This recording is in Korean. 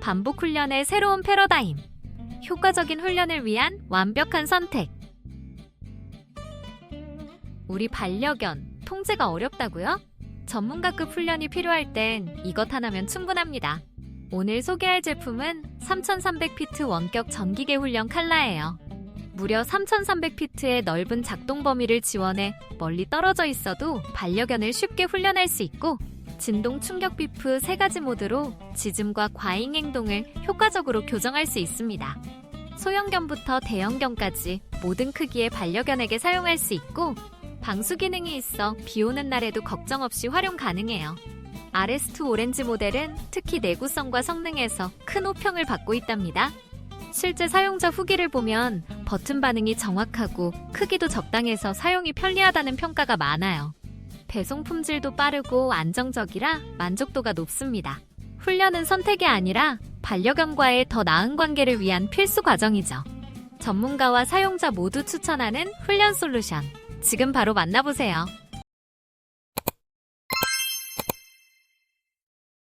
반복 훈련의 새로운 패러다임. 효과적인 훈련을 위한 완벽한 선택. 우리 반려견, 통제가 어렵다고요? 전문가급 훈련이 필요할 땐 이것 하나면 충분합니다. 오늘 소개할 제품은 3300피트 원격 전기계 훈련 칼라예요. 무려 3300피트의 넓은 작동 범위를 지원해 멀리 떨어져 있어도 반려견을 쉽게 훈련할 수 있고 진동 충격 비프 세 가지 모드로 짖음과 과잉 행동을 효과적으로 교정할 수 있습니다. 소형견부터 대형견까지 모든 크기의 반려견에게 사용할 수 있고 방수 기능이 있어 비 오는 날에도 걱정 없이 활용 가능해요. RS2 오렌지 모델은 특히 내구성과 성능에서 큰 호평을 받고 있답니다. 실제 사용자 후기를 보면 버튼 반응이 정확하고 크기도 적당해서 사용이 편리하다는 평가가 많아요. 배송 품질도 빠르고 안정적이라 만족도가 높습니다. 훈련은 선택이 아니라 반려견과의 더 나은 관계를 위한 필수 과정이죠. 전문가와 사용자 모두 추천하는 훈련 솔루션. 지금 바로 만나보세요.